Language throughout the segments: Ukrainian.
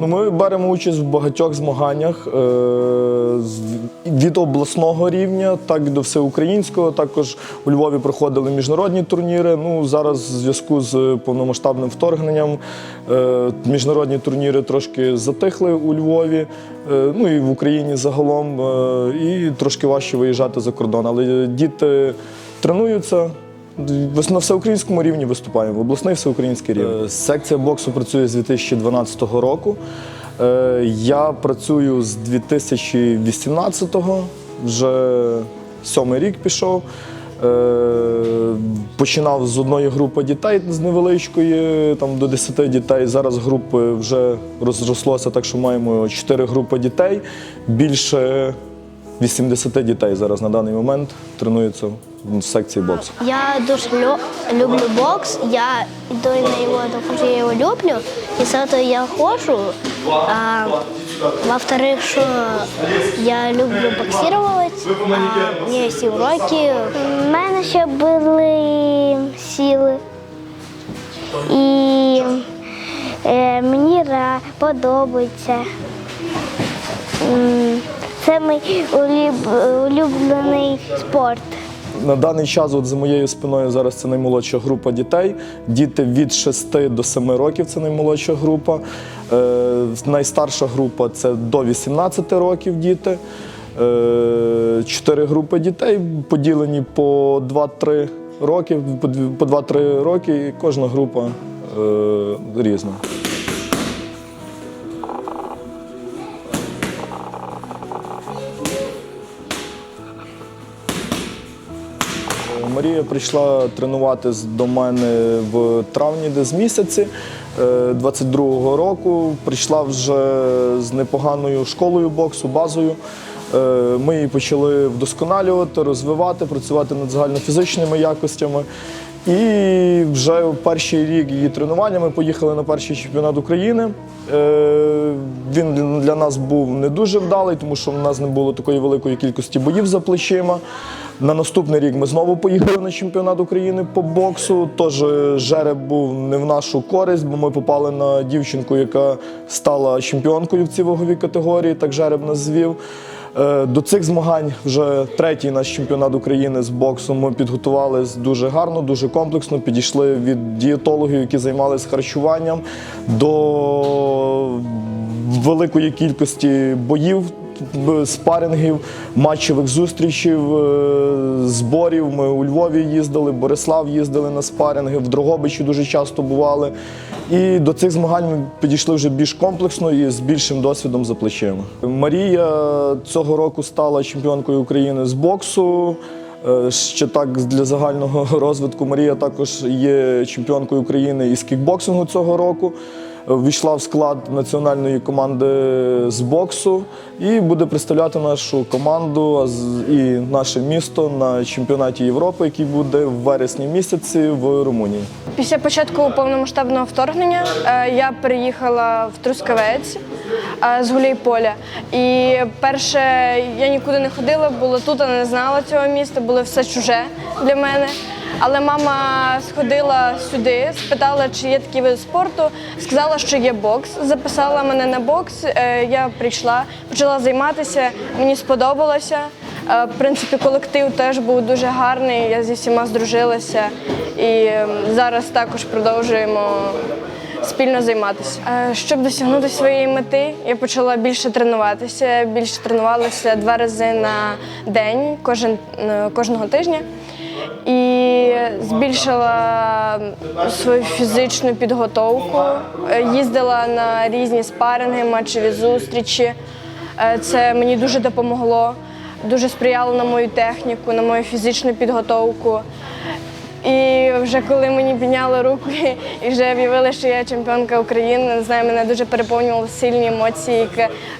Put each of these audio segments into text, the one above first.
Ну, ми беремо участь в багатьох змаганнях е, від обласного рівня, так до всеукраїнського. Також у Львові проходили міжнародні турніри. Ну, зараз в зв'язку з повномасштабним вторгненням е, міжнародні турніри трошки затихли у Львові, е, ну і в Україні загалом. і трошки важче виїжджати за кордон. Але діти тренуються. На всеукраїнському рівні виступаємо, в обласний всеукраїнський рівень. Е, Секція боксу працює з 2012 року. Е, Я працюю з 2018-го, вже сьомий рік пішов. Е, Починав з одної групи дітей з невеличкої, там до 10 дітей. Зараз групи вже розрослося, так що маємо 4 групи дітей. Більше 80 дітей зараз на даний момент тренуються в секції боксу. Я дуже лю- люблю бокс, я йду на його, тому що я його люблю. І з того я ходжу. А, во-вторых, що я люблю боксувати, а, у уроки. У мене ще були сили. І е, мені подобається. Це мій улюб- улюблений спорт. На даний час, от за моєю спиною, зараз це наймолодша група дітей. Діти від 6 до 7 років це наймолодша група. Е, найстарша група це до 18 років діти. Е, Чотири групи дітей поділені по 2-3 роки, по 2-3 роки, і кожна група е, різна. Марія прийшла тренуватись до мене в травні, десь місяці е, 22-го року. Прийшла вже з непоганою школою боксу, базою. Е, Ми її почали вдосконалювати, розвивати, працювати над загальнофізичними якостями. І вже перший рік її тренування ми поїхали на перший чемпіонат України. Е, Він для нас був не дуже вдалий, тому що в нас не було такої великої кількості боїв за плечима. На наступний рік ми знову поїхали на чемпіонат України по боксу. Тож жереб був не в нашу користь, бо ми попали на дівчинку, яка стала чемпіонкою в цій ваговій категорії, так жереб нас звів. Е, До цих змагань вже третій наш чемпіонат України з боксу. Ми підготувалися дуже гарно, дуже комплексно. Підійшли від дієтологів, які займалися харчуванням, до великої кількості боїв, спарингів, матчевих зустрічів, е, зборів. Ми у Львові їздили, Борислав їздили на спаринги, в Дрогобичі дуже часто бували. І до цих змагань ми підійшли вже більш комплексно і з більшим досвідом за плечима. Марія цього року стала чемпіонкою України з боксу. Е, Ще так для загального розвитку Марія також є чемпіонкою України із кікбоксингу цього року. Е, Війшла в склад національної команди з боксу і буде представляти нашу команду і наше місто на чемпіонаті Європи, який буде в вересні місяці в Румунії. Після початку повномасштабного вторгнення е, я переїхала в Трускавець е, з Гуляйполя. І перше, я нікуди не ходила, була тут, а не знала цього міста, було все чуже для мене. Але мама сходила сюди, спитала, чи є такий вид спорту, сказала, що є бокс. Записала мене на бокс. е, Я прийшла, почала займатися, мені сподобалося. Е, В принципі, колектив теж був дуже гарний. Я зі всіма здружилася і ем, зараз також продовжуємо спільно займатися. Е, Щоб досягнути своєї мети, я почала більше тренуватися. Більше тренувалася два рази на день, кожен, кожного тижня. І збільшила свою фізичну підготовку, Е, їздила на різні спаринги, матчеві зустрічі. Е, Це мені дуже допомогло, дуже сприяло на мою техніку, на мою фізичну підготовку. І вже коли мені підняли руку і вже об'явили, що я чемпіонка України, не знаю, мене дуже переповнювали сильні емоції,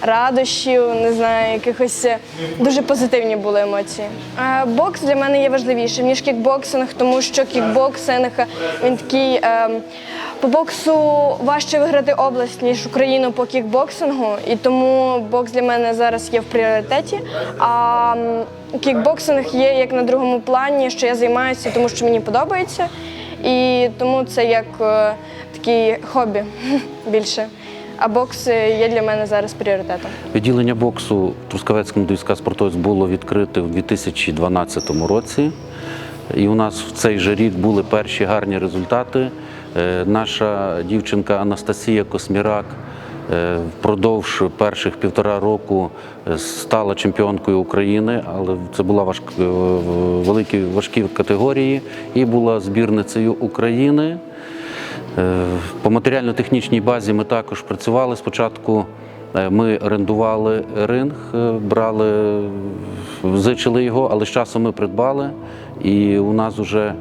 радощів, не знаю, якихось е, дуже позитивні були емоції. Е, Бокс для мене є важливішим, ніж кікбоксинг, тому що кікбоксинг він такий. е, По боксу важче виграти область, ніж Україну по кікбоксингу, і тому бокс для мене зараз є в пріоритеті. А кікбоксинг є як на другому плані, що я займаюся, тому що мені подобається. І тому це як е, таке хобі більше. а бокс е, є для мене зараз пріоритетом. Відділення боксу в Трускавецькому ДЮСК «Спортовець» було відкрите в 2012 році. І у нас в цей же рік були перші гарні результати. Е, Наша дівчинка Анастасія Космірак впродовж перших півтора року е, стала чемпіонкою України, але це була важк... е, великі важкі категорії і була збірницею України. Е, По матеріально-технічній базі ми також працювали. Спочатку е, ми орендували ринг, е, брали, зичили його, але з часом ми придбали. І у нас вже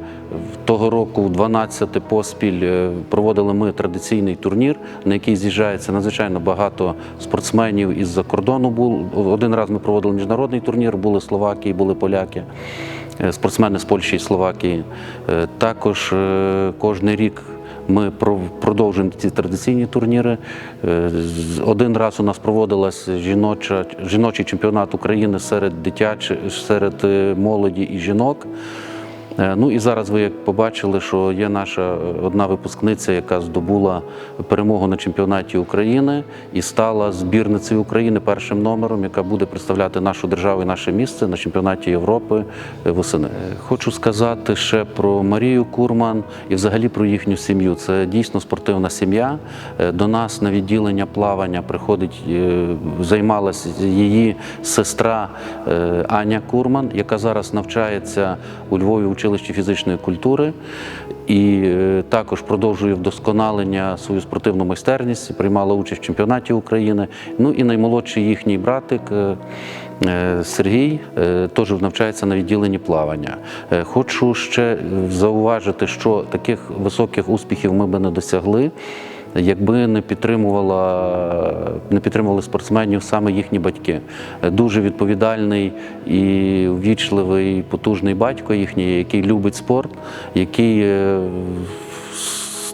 того року, в 12 поспіль, е, проводили ми традиційний турнір, на який з'їжджається надзвичайно багато спортсменів із-за кордону. Один раз ми проводили міжнародний турнір, були Словакії, були поляки е, спортсмени з Польщі і Словакії. Е, Також кожен рік ми про- продовжуємо ці традиційні турніри. Е, Один раз у нас проводилась жіноча, жіночий чемпіонат України серед дитячих, серед е, молоді і жінок. Е, Ну і зараз ви як побачили, що є наша е, одна випускниця, яка здобула перемогу на чемпіонаті України і стала збірницею України першим номером, яка буде представляти нашу державу і наше місце на чемпіонаті Європи е, восени. Хочу сказати ще про Марію Курман і взагалі про їхню сім'ю. Це дійсно спортивна сім'я. До нас на відділення плавання приходить, займалася її сестра Аня Курман, яка зараз навчається у Львові училищі фізичної культури і е, також продовжує вдосконалення свою спортивну майстерність, приймала участь в чемпіонаті України. Ну і наймолодший їхній братик. е, е, Сергій теж навчається на відділенні плавання. Хочу ще зауважити, що таких високих успіхів ми би не досягли, якби не підтримувала, не підтримували спортсменів саме їхні батьки. Дуже відповідальний і ввічливий, потужний батько їхній, який любить спорт, який е,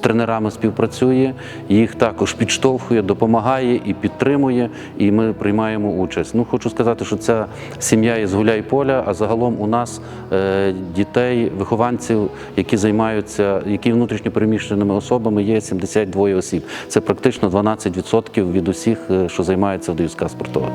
тренерами співпрацює, їх також підштовхує, допомагає і підтримує, і ми приймаємо участь. Ну, хочу сказати, що ця сім'я із гуляй поля, а загалом у нас е, дітей, вихованців, які займаються, які внутрішньо переміщеними особами, є 72 осіб. Це практично 12% від усіх, е, що займаються в ДЮСК спортова.